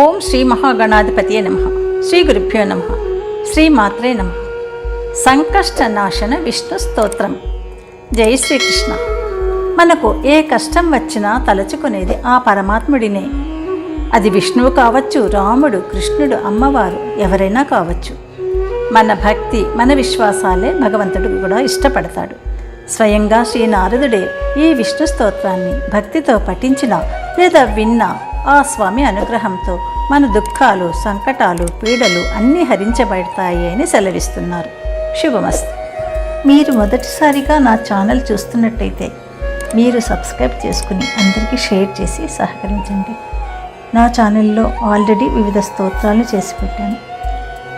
ఓం శ్రీ మహాగణాధిపతియే నమ. శ్రీ గురుభ్యో నమ. శ్రీ మాత్రే నమ. సంకష్ట నాశన విష్ణు స్తోత్రం. జై శ్రీకృష్ణ. మనకు ఏ కష్టం వచ్చినా తలచుకునేది ఆ పరమాత్ముడినే. అది విష్ణువు కావచ్చు రాముడు కృష్ణుడు అమ్మవారు ఎవరైనా కావచ్చు. మన భక్తి మన విశ్వాసాలే భగవంతుడు కూడా ఇష్టపడతాడు. స్వయంగా శ్రీ నారదుడే ఈ విష్ణు స్తోత్రాన్ని భక్తితో పఠించిన లేదా విన్నా ఆ స్వామి అనుగ్రహంతో మన దుఃఖాలు సంకటాలు పీడలు అన్నీ హరించబడతాయి అని సెలవిస్తున్నారు. శుభమస్తు. మీరు మొదటిసారిగా నా ఛానల్ చూస్తున్నట్టయితే మీరు సబ్స్క్రైబ్ చేసుకుని అందరికీ షేర్ చేసి సహకరించండి. నా ఛానల్లో ఆల్రెడీ వివిధ స్తోత్రాలు చేసి పెట్టాను.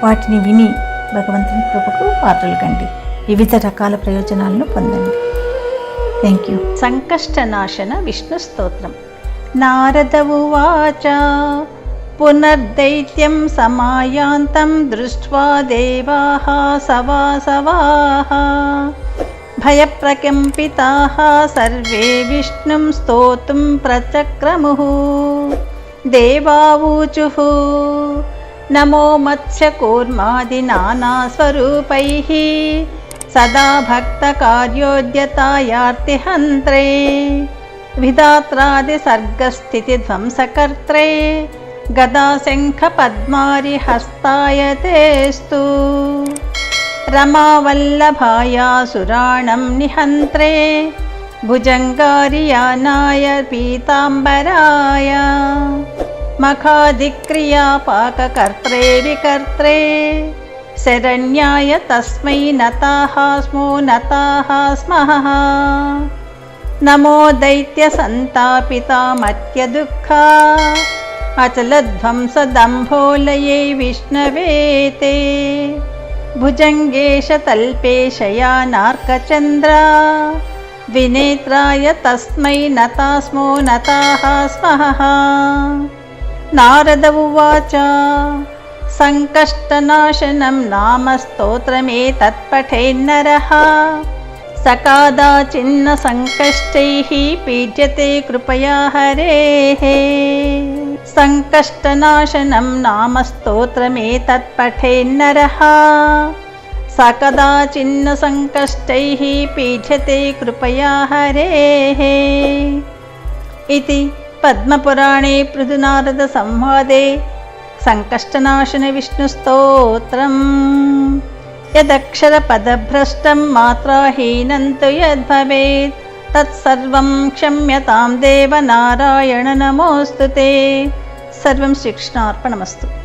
వాటిని విని భగవంతుని కృపకు పాత్రలు కండి. వివిధ రకాల ప్రయోజనాలను పొందండి. థ్యాంక్ యూ సంకష్టనాశన విష్ణు స్తోత్రం. नारद उवाच पुनर्दैत्यं समायान्तं दृष्ट्वा देवाः सवासवाः। भयप्रकम्पिताः सर्वे विष्णुं स्तोतुं प्रचक्रमुः। देवावूचुः नमो मत्स्यकूर्मादिनानास्वरूपैः। सदा भक्तकार्योद्यतायार्तिहन्त्रे। विधात्रादिसर्गस्थितिध्वंसकर्त्रे गदाशङ्खपद्मारिहस्ताय तेस्तु रमावल्लभायासुराणं निहन्त्रे भुजङ्गारियानाय पीताम्बराय। मखादिक्रियापाककर्त्रे विकर्त्रे शरण्याय तस्मै नताः स्मो नताः स्मः नमो दैत्यसन्तापितामत्यदुःखा अचलध्वंसदम्भोलये विष्णवे ते भुजङ्गेशतल्पेशयानार्कचन्द्रा विनेत्राय तस्मै नता स्मो नताः स्मः। नारद उवाच सङ्कष्टनाशनं नाम स्तोत्रमेतत्पठेन्नरः सकादाचिन्नसङ्कष्टैः पीड्यते कृपया हरेः। सङ्कष्टनाशनं नाम स्तोत्रमेतत्पठेन्नरः सकदाचिन्नसङ्कष्टैः पीड्यते कृपया हरेः। इति पद्मपुराणे पृथुनारदसंवादे। सङ्कष्टनाशनविष्णुस्तोत्रम् यदक्षरपदभ्रष्टं मात्राहीनं तु यद्भवेत् तत्सर्वं क्षम्यतां देवनारायण नमोऽस्तु ते सर्वं श्रीकृष्णार्पणमस्तु